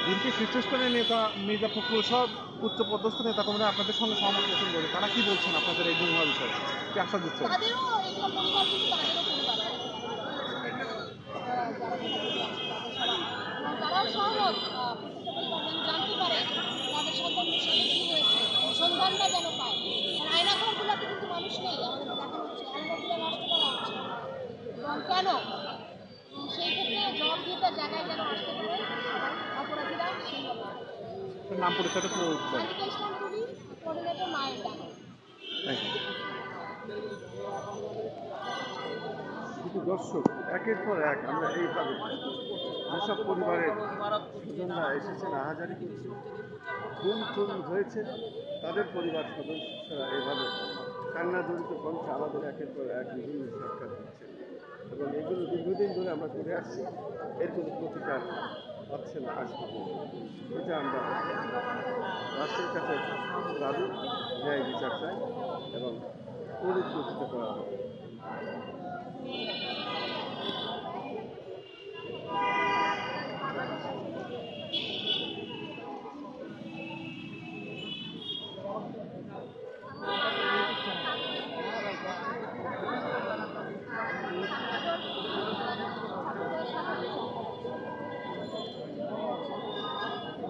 BNP শীর্ষস্থানীয় নেতা মির্জা ফখরুল সব উচ্চ নেতা কর্মীরা আপনাদের সঙ্গে সহমত পোষণ করে তারা কি বলছেন আপনাদের এই দুর্ঘটনা বিষয়ে? কি আশা দিচ্ছেন? তাদেরও এগুলো পরিবার কিন্তু মানুষ নেই। আমাদের দেখানো হচ্ছে। আয়নাঘরগুলো নষ্ট করা হচ্ছে। কেন এবং সেই ক্ষেত্রে জবাবদিহিতার জায়গায় যেন আসতে পারে অপরাধীরা সেই নাম পরিচয়টা পুরো বলুন। ইসলাম টুলি কোঅর্ডিনেটর মায়ের ডাকা। কিন্তু দর্শক একের পর এক আমরা এইভাবে যেসব পরিবারের স্বজনরা এসেছেন আহাজারি খুন খুন হয়েছে তাদের পরিবার সদস্যরা এইভাবে কান্না জড়িত কণ্ঠে আমাদের একের পর এক বিভিন্ন সাক্ষাৎ। এবং দীর্ঘদিন ধরে আমরা করে আসছি, এর কোনো প্রতিকার পাচ্ছে না পর্যন্ত। এটা আমরা রাষ্ট্রের কাছে দাবি, ন্যায় বিচার চাই এবং পরিপ্রচিত করা হবে